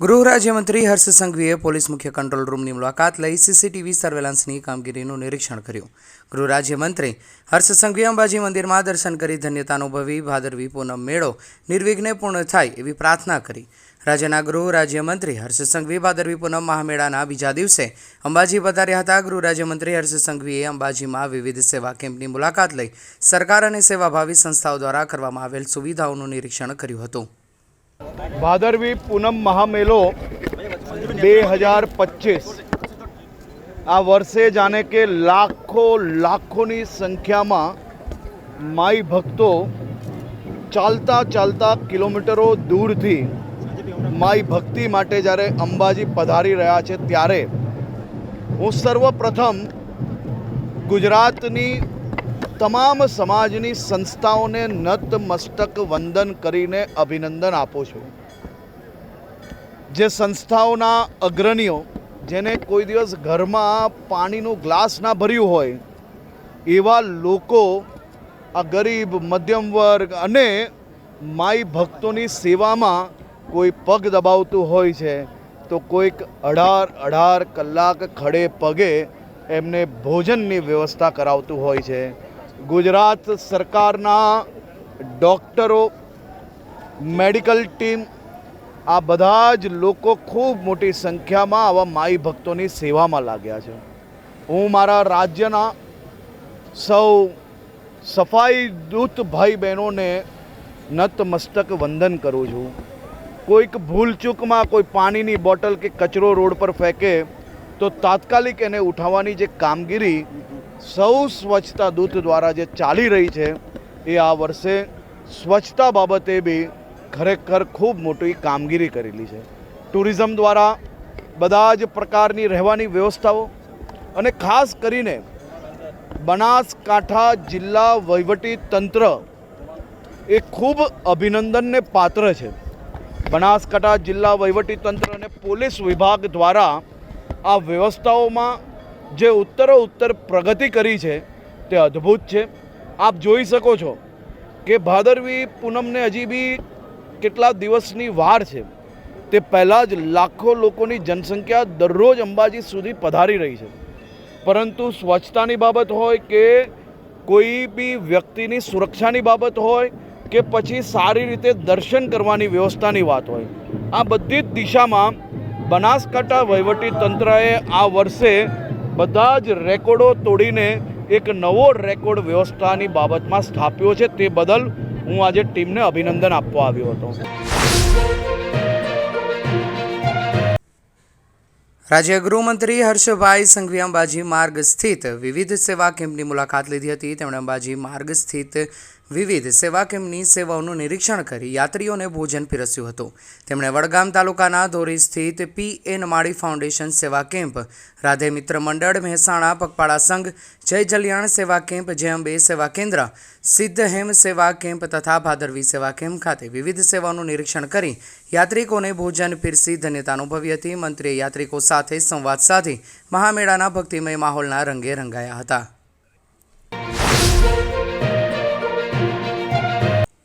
ગૃહ રાજ્યમંત્રી હર્ષ સંઘવીએ પોલીસ મુખ્ય કંટ્રોલ રૂમની મુલાકાત લઈ સીસીટીવી સર્વેલન્સની કામગીરીનું નિરીક્ષણ કર્યું. ગૃહ રાજ્યમંત્રી હર્ષ સંઘવીએ અંબાજી મંદિરમાં દર્શન કરી ધન્યતા અનુભવી ભાદરવી પૂનમ મેળો નિર્વિઘ્ને પૂર્ણ થાય એવી પ્રાર્થના કરી. રાજ્યના ગૃહ રાજ્યમંત્રી હર્ષ સંઘવી ભાદરવી પૂનમ મહામેળાના બીજા દિવસે અંબાજી પધાર્યા હતા. ગૃહ રાજ્યમંત્રી હર્ષ સંઘવીએ અંબાજીમાં વિવિધ સેવા કેમ્પની મુલાકાત લઈ સરકાર અને સેવાભાવી સંસ્થાઓ દ્વારા કરવામાં આવેલ સુવિધાઓનું નિરીક્ષણ કર્યું હતું. ભાદરવી પૂનમ મહામેલો બે હજાર પચીસ. આ વર્ષે જાણે કે લાખો, લાખોની સંખ્યામાં માઈ ભક્તો ચાલતા ચાલતા કિલોમીટરો દૂરથી માઈ ભક્તિ માટે જ્યારે અંબાજી પધારી રહ્યા છે ત્યારે હું સર્વપ્રથમ ગુજરાતની તમામ સમાજની સંસ્થાઓને નતમસ્તક વંદન કરીને અભિનંદન આપું છું. જે સંસ્થાઓના અગ્રણીઓ, જેને કોઈ દિવસ ઘરમાં પાણીનું ગ્લાસ ના ભર્યું હોય, એવા લોકો આ ગરીબ, મધ્યમ વર્ગ અને માઈ ભક્તોની સેવામાં કોઈ પગ દબાવતું હોય છે, તો કોઈક અઢાર અઢાર કલાક ખડે પગે એમને ભોજનની વ્યવસ્થા કરાવતું હોય છે. ગુજરાત સરકારના ડૉક્ટરો, મેડિકલ ટીમ, આ બધા જ લોકો ખૂબ મોટી સંખ્યામાં આવા માઈ ભક્તોની સેવામાં લાગ્યા છે. હું મારા રાજ્યના સૌ સફાઈ દૂત ભાઈ બહેનોને નતમસ્તક વંદન કરું છું. કોઈક ભૂલચૂકમાં કોઈ પાણીની બોટલ કે કચરો રોડ પર ફેંકે તો તાત્કાલિક એને ઉઠાવવાની જે કામગીરી સૌ સ્વચ્છતા દૂત દ્વારા જે ચાલી રહી છે, એ આ વર્ષે સ્વચ્છતા બાબતે બી ખરેખર ખૂબ મોટી કામગીરી કરેલી છે. ટુરિઝમ દ્વારા બધા જ પ્રકારની રહેવાની વ્યવસ્થાઓ અને ખાસ કરીને બનાસકાંઠા જિલ્લા વહીવટી તંત્ર એ ખૂબ અભિનંદનને પાત્ર છે. બનાસકાંઠા જિલ્લા વહીવટી તંત્ર અને પોલીસ વિભાગ દ્વારા આ વ્યવસ્થાઓમાં જે ઉત્તરો ઉત્તર પ્રગતિ કરી છે, તે અદ્ભુત છે. આપ જોઈ શકો છો કે ભાદરવી પૂનમને હજી બી કેટલા દિવસની વાર છે. તે પહેલાં જ લાખો લોકોની જનસંખ્યા દરરોજ અંબાજી સુધી પધારી રહી છે. પરંતુ સ્વચ્છતાની બાબત હોય કે કોઈ બી વ્યક્તિની સુરક્ષાની બાબત હોય કે પછી સારી રીતે દર્શન કરવાની વ્યવસ્થાની વાત હોય. આ બધી જ દિશામાં બનાસકાંઠા વહીવટી તંત્રએ આ વર્ષે બધા જ રેકોર્ડો તોડીને એક નવો રેકોર્ડ વ્યવસ્થાની બાબતમાં સ્થાપ્યો છે. તે બદલ હું આજે ટીમને અભિનંદન આપવા આવ્યો હતો. રાજ્ય ગૃહમંત્રી હર્ષભાઈ સંઘવી અંબાજી માર્ગ સ્થિત વિવિધ સેવા કેમ્પની મુલાકાત લીધી હતી. તેમણે અંબાજી માર્ગ સ્થિત વિવિધ સેવા કેમ્પની સેવાઓનું નિરીક્ષણ કરી યાત્રીઓને ભોજન પીરસ્યું હતું. તેમણે વડગામ તાલુકાના ધોરી સ્થિત પી એન માળી ફાઉન્ડેશન સેવા કેમ્પ, રાધે મિત્ર મંડળ, મહેસાણા પગપાળા સંઘ, જય જલિયાણ સેવા કેમ્પ, જય સેવા કેન્દ્ર, સિદ્ધહેમ સેવા કેમ્પ તથા ભાદરવી સેવા કેમ્પ ખાતે વિવિધ સેવાઓનું નિરીક્ષણ કરી યાત્રિકોને ભોજન પીરસી ધન્યતા અનુભવી હતી. મંત્રીએ યાત્રિકો સાથે સંવાદ સાધી મહામેળાના ભક્તિમય માહોલના રંગે રંગાયા હતા.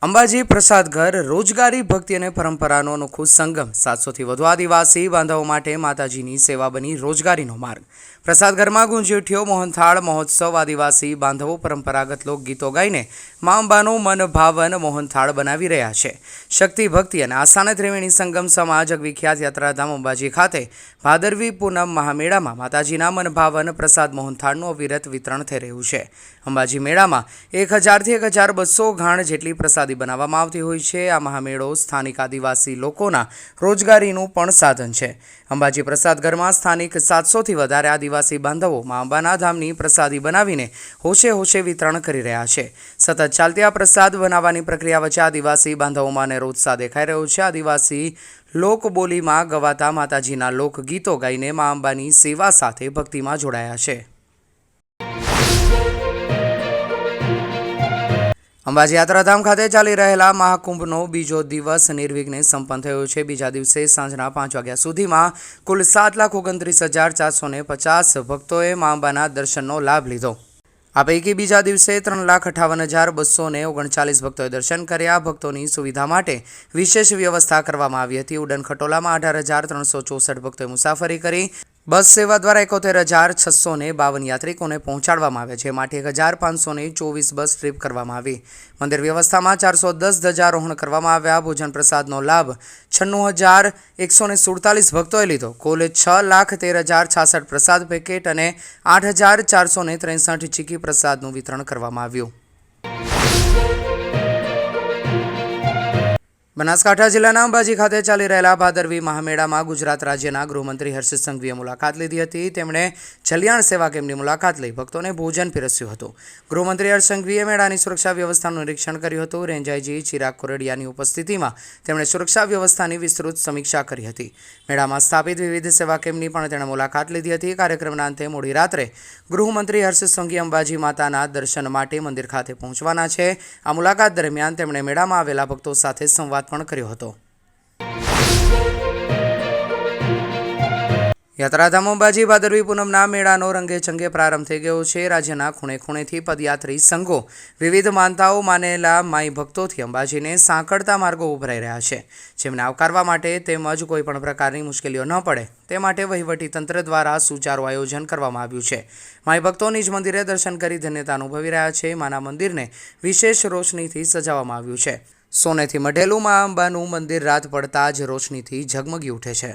અંબાજી પ્રસાદ ઘર, રોજગારી, ભક્તિ અને પરંપરાનો અનોખો સંગમ. સાતસોથી વધુ આદિવાસી બાંધવો માટે માતાજીની સેવા બની રોજગારીનો માર્ગ. પ્રસાદ ઘરમાં ગુંજી ઉઠ્યો મોહનથાળ, મહોત્સવ, આદિવાસી બાંધવો, પરંપરાગત લોકગીતો ગાઈને મા અંબાનો મન ભાવન મોહનથાળ બનાવી રહ્યા છે. શક્તિ, ભક્તિ અને આસ્થાને ત્રિવેણી સંગમ સમાજ વિખ્યાત યાત્રાધામ અંબાજી ખાતે ભાદરવી પૂનમ મહામેળામાં માતાજીના મન ભાવન, પ્રસાદ મોહનથાળનું અવિરત વિતરણ થઈ રહ્યું છે. અંબાજી મેળામાં એક હજારથી એક હજાર બસો ઘાણ જેટલી પ્રસાદી બનાવવામાં આવતી હોય છે. આ મહામેળો સ્થાનિક આદિવાસી લોકોના રોજગારીનું પણ સાધન છે. અંબાજી પ્રસાદ ઘરમાં સ્થાનિક સાતસોથી વધારે આદિવાસી બાંધવો મા અંબાના ધામની પ્રસાદી બનાવીને હોશે હોશે વિતરણ કરી રહ્યા છે. સતત ચાલતી આ પ્રસાદ બનાવવાની પ્રક્રિયા વચ્ચે આદિવાસી બાંધવોમાં રોજસા દેખાઈ રહ્યો છે. આદિવાસી લોકબોલીમાં ગવાતા માતાજીના લોકગીતો ગાઈને મા અંબાની સેવા સાથે ભક્તિમાં જોડાયા છે. અંબાજી યાત્રાધામ ખાતે ચાલી રહેલા મહાકુંભનો બીજો દિવસ નિર્વિઘ્ને સંપન્ન થયો છે. બીજા દિવસે સાંજના પાંચ વાગ્યા સુધીમાં કુલ સાત લાખ ઓગણત્રીસ હજાર ચારસો ને પચાસ ભક્તોએ મા અંબાના દર્શનનો લાભ લીધો. આ પૈકી બીજા દિવસે ત્રણ લાખ અઠાવન હજાર બસો ને ઓગણચાલીસ ભક્તોએ દર્શન કર્યા. ભક્તોની સુવિધા માટે વિશેષ વ્યવસ્થા કરવામાં આવી હતી. ઉડન ખટોલામાં અઢાર હજાર ત્રણસો ચોસઠ ભક્તોએ મુસાફરી કરી બસ સેવા દ્વારા એકોતેર હજાર છસો ને બાવન યાત્રિકોને પહોંચાડવામાં આવ્યા છે. માટે એક હજાર પાંચસો ને ચોવીસ બસ ટ્રીપ કરવામાં આવી. મંદિર વ્યવસ્થામાં ચારસો દસ ધ્વજારોહણ કરવામાં આવ્યા. ભોજન પ્રસાદનો લાભ છન્નું હજાર એકસો ને સુડતાલીસ ભક્તોએ લીધો. કુલ છ લાખ તેર હજાર છાસઠ પ્રસાદ પેકેટ અને આઠ હજાર ચારસો ને ત્રેસઠ ચીકી પ્રસાદનું વિતરણ કરવામાં આવ્યું. બનાસકાંઠા જિલ્લાના અંબાજી ખાતે ચાલી રહેલા ભાદરવી મહામેળામાં ગુજરાત રાજ્યના ગૃહમંત્રી હર્ષિત સંઘવીએ મુલાકાત લીધી હતી. તેમણે જલિયાણ સેવા કેમ્પની મુલાકાત લઈ ભક્તોને ભોજન પીરસ્યું હતું. ગૃહમંત્રી હર્ષ સંઘવીએ મેળાની સુરક્ષા વ્યવસ્થાનું નિરીક્ષણ કર્યું હતું. રેન્જાઈજી ચિરાગ કોરડિયાની ઉપસ્થિતિમાં તેમણે સુરક્ષા વ્યવસ્થાની વિસ્તૃત સમીક્ષા કરી હતી. મેળામાં સ્થાપિત વિવિધ સેવા કેમ્પની પણ તેણે મુલાકાત લીધી હતી. કાર્યક્રમના અંતે મોડી રાત્રે ગૃહમંત્રી હર્ષિત સંઘવી અંબાજી માતાના દર્શન માટે મંદિર ખાતે પહોંચવાના છે. આ મુલાકાત દરમિયાન તેમણે મેળામાં આવેલા ભક્તો સાથે સંવાદ પણ કર્યો હતો. યાત્રાધામ અંબાજી ભાદરવી પૂનમના મેળાનો રંગે ચંગે પ્રારંભ થઈ ગયો છે. રાજ્યના ખૂણે ખૂણેથી પદયાત્રી સંઘો વિવિધ માનતાઓ માનેલા માઈ ભક્તોથી અંબાજીને સાંકળતા માર્ગો ઉભરાઈ રહ્યા છે. જેમને આવકારવા માટે તેમજ કોઈ પણ પ્રકારની મુશ્કેલીઓ ન પડે તે માટે વહીવટી તંત્ર દ્વારા સુચારું આયોજન કરવામાં આવ્યું છે. માઈ ભક્તો નિજ મંદિરે દર્શન કરી ધન્યતા અનુભવી રહ્યા છે. માના મંદિરને વિશેષ રોશનીથી સજાવવામાં આવ્યું છે. સોનેથી મઢેલું મા અંબાનું મંદિર રાત પડતા જ રોશનીથી ઝગમગી ઉઠે છે.